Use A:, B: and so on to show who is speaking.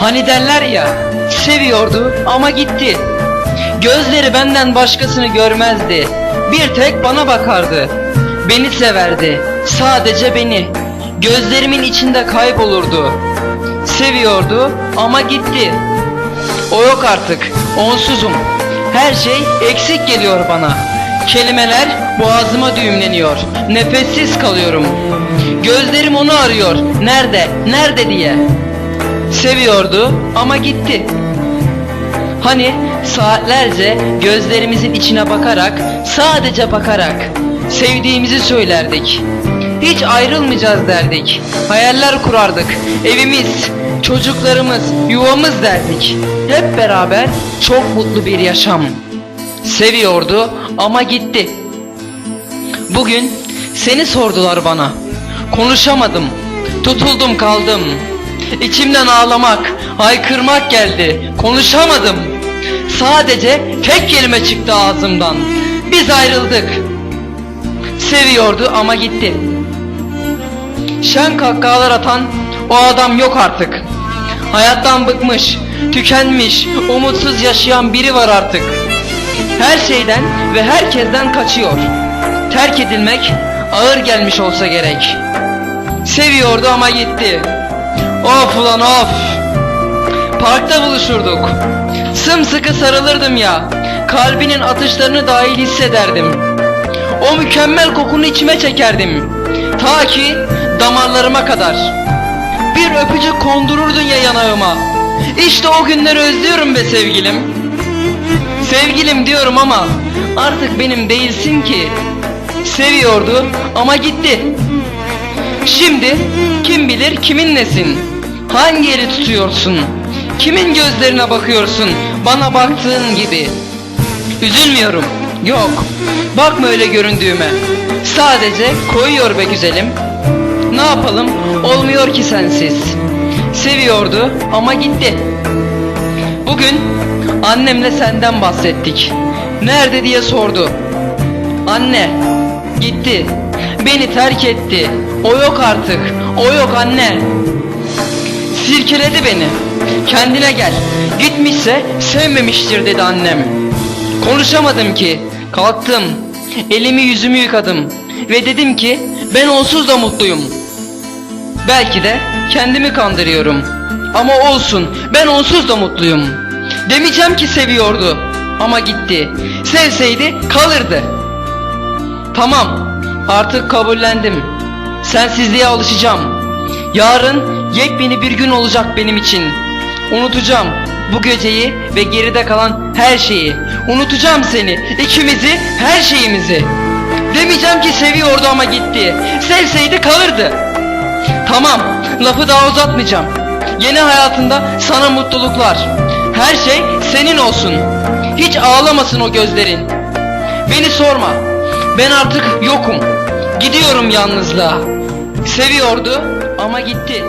A: Hani derler ya, seviyordu ama gitti. Gözleri benden başkasını görmezdi. Bir tek bana bakardı. Beni severdi, sadece beni. Gözlerimin içinde kaybolurdu. Seviyordu ama gitti. O yok artık, onsuzum. Her şey eksik geliyor bana. Kelimeler boğazıma düğümleniyor. Nefessiz kalıyorum. Gözlerim onu arıyor. Nerede, nerede diye. Seviyordu ama gitti. Hani saatlerce gözlerimizin içine bakarak, sadece bakarak sevdiğimizi söylerdik. Hiç ayrılmayacağız derdik. Hayaller kurardık. Evimiz, çocuklarımız, yuvamız derdik. Hep beraber çok mutlu bir yaşam. Seviyordu ama gitti. Bugün seni sordular bana. Konuşamadım. Tutuldum kaldım. İçimden ağlamak, haykırmak geldi. Konuşamadım. Sadece tek kelime çıktı ağzımdan. Biz ayrıldık. Seviyordu ama gitti. Şen kahkahalar atan o adam yok artık. Hayattan bıkmış, tükenmiş, umutsuz yaşayan biri var artık. Her şeyden ve herkesten kaçıyor. Terk edilmek ağır gelmiş olsa gerek. Seviyordu ama gitti. Of ulan of. Parkta buluşurduk. Sımsıkı sarılırdım ya. Kalbinin atışlarını dahil hissederdim. O mükemmel kokunu içime çekerdim. Ta ki damarlarıma kadar. Bir öpücük kondururdun ya yanağıma. İşte o günleri özlüyorum be sevgilim. Sevgilim diyorum ama artık benim değilsin ki. Seviyordu ama gitti. Şimdi kim bilir kimin nesin? Hangi eli tutuyorsun? Kimin gözlerine bakıyorsun? Bana baktığın gibi. Üzülmüyorum. Yok. Bakma öyle göründüğüme. Sadece koyuyor be güzelim. Ne yapalım? Olmuyor ki sensiz. Seviyordu ama gitti. Bugün annemle senden bahsettik. Nerede diye sordu. Anne, gitti. Beni terk etti. O yok artık. O yok anne. Sirkeledi beni. Kendine gel. Gitmişse sevmemiştir dedi annem. Konuşamadım ki. Kalktım. Elimi yüzümü yıkadım. Ve dedim ki ben onsuz da mutluyum. Belki de kendimi kandırıyorum. Ama olsun ben onsuz da mutluyum. Demeyeceğim ki seviyordu. Ama gitti. Sevseydi kalırdı. Tamam artık kabullendim. Sensizliğe alışacağım. Yarın yepyeni bir gün olacak benim için. Unutacağım bu geceyi ve geride kalan her şeyi. Unutacağım seni, ikimizi, her şeyimizi. Demeyeceğim ki seviyordu ama gitti. Sevseydi kalırdı. Tamam, lafı daha uzatmayacağım. Yeni hayatında sana mutluluklar. Her şey senin olsun. Hiç ağlamasın o gözlerin. Beni sorma. Ben artık yokum. Gidiyorum yalnızlığa. Seviyordu ama gitti.